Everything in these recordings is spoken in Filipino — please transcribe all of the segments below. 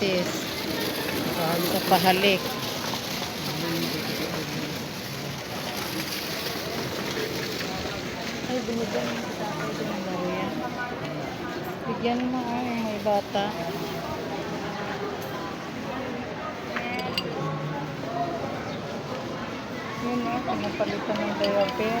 sis. Ah, sa pahalik. Ay, binigyan mo sa tatay ng laro yan. Bigyan mo ay, may bata. Yun na, pinapalitan ng diaper.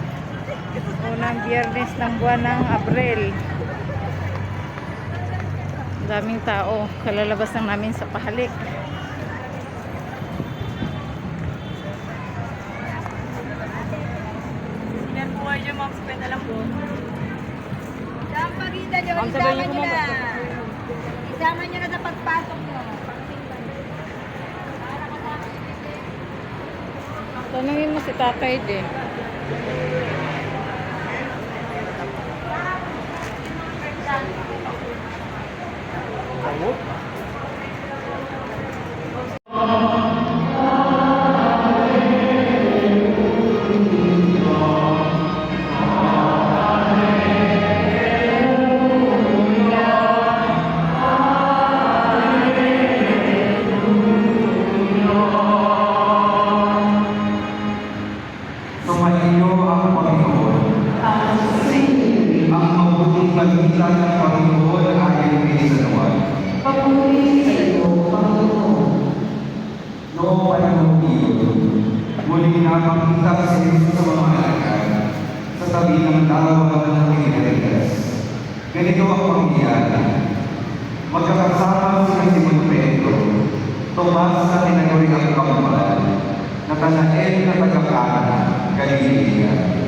Unang biyernes ng buwan ng Abril. Ang daming tao. Kalalabas lang namin sa pahalik. Na lang po. Saan pagkita nyo? Ma'am, Isama ko, na. Isama nyo na sa pagpasok nyo. Tanungin mo si Tatay din. Mabuting balita ng Panginoon ayon kay San Juan. Papuri sa iyo, Panginoon. Noong panahon iyon, muling nakakita si Jesus sa mga alagad sa tabi ng dalawa ng Tiberias. Ganito ang pangyayari. Magkakasama sila Simon Pedro, Tomas na tinaguri ang kambal, Natanael na tagakana, Galilea,